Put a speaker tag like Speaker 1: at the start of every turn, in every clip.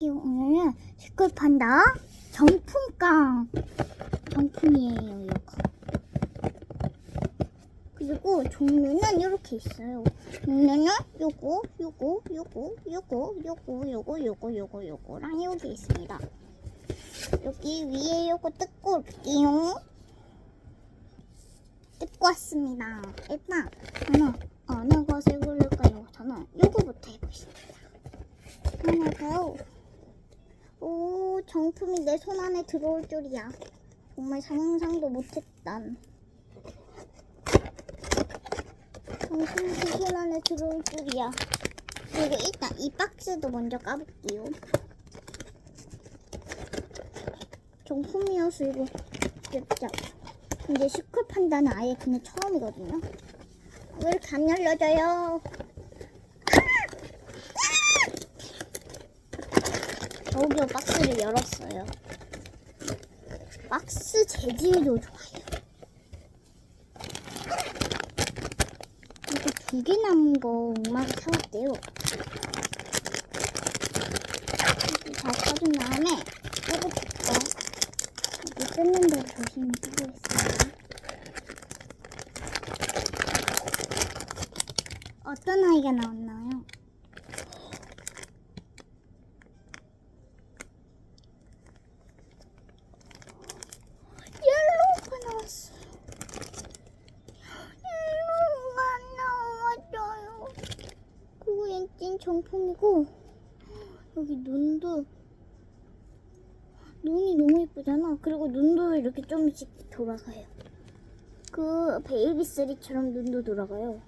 Speaker 1: 오늘은 시끌판다. 정품깡. 정품이에요 이거. 그리고 종류는 이렇게 있어요. 종류는 요거 요거 요거 요거 요거 요거 요거 요거 요거랑 여기 있습니다. 여기 위에 요거 뜯고 올게요. 뜯고 왔습니다. 일단 저는 어느 것을 고를까요? 저는 요거부터 해보겠습니다 하나가요 오, 정품이 내 손 안에 들어올 줄이야. 정말 상상도 못했단. 정품이 내손 안에 들어올 줄이야. 그리고 일단 이 박스도 먼저 까볼게요. 정품이어서 이거 진짜. 근데 시클 판다는 아예 그냥 처음이거든요. 왜 안 열려져요? 겨우겨우 박스를 열었어요. 박스 재질도 좋아요. 이거 두 개 남은 거 엄마가 사왔대요. 잘 꺼준 다음에 이거부터 여기 뜯는 대로 조심히 뜯겠습니다. 어떤 아이가 나왔나요? 옐로우가 나왔어. 옐로우가 나왔어요. 그리고 정품이고 여기 눈도 눈이 너무 예쁘잖아. 그리고 눈도 이렇게 조금씩 돌아가요. 그 베이비 쓰리처럼 눈도 돌아가요.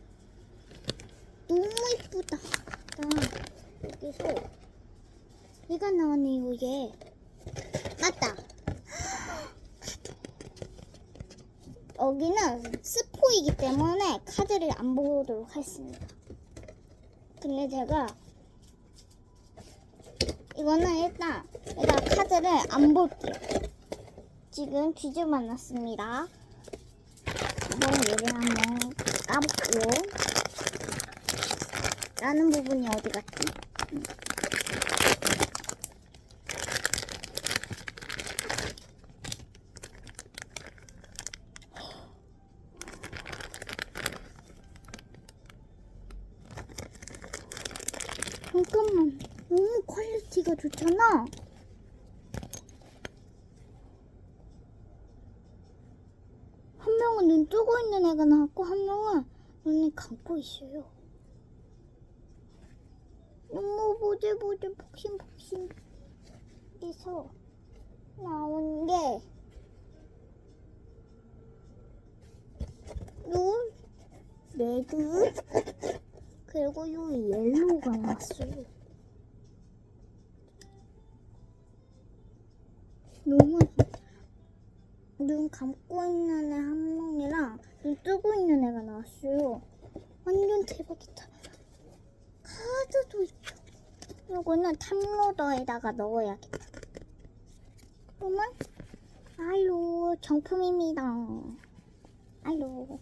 Speaker 1: 너무 예쁘다. 나 여기서 얘가 나왔네요. 이게 맞다. 여기는 스포이기 때문에 카드를 안 보도록 하겠습니다. 근데 제가 이거는 일단 내가 카드를 안 볼게요. 지금 퀴즈 만났습니다. 한번 얘를 한번 까볼게요. 라는 부분이 어디 갔지? 잠깐만 너무 퀄리티가 좋잖아 한 명은 눈 뜨고 있는 애가 나왔고 한 명은 눈을 감고 있어요 너무 보들보들 폭신폭신 해서 나온 게 눈, 레드, 그리고 요 옐로우가 나왔어요. 너무 눈 감고 있는 애 한 명이랑 눈 뜨고 있는 애가 나왔어요. 완전 대박이다. 카드도 있죠. 이거는 탑로더에다가 넣어야겠다. 그러면 알로 정품입니다. 알로.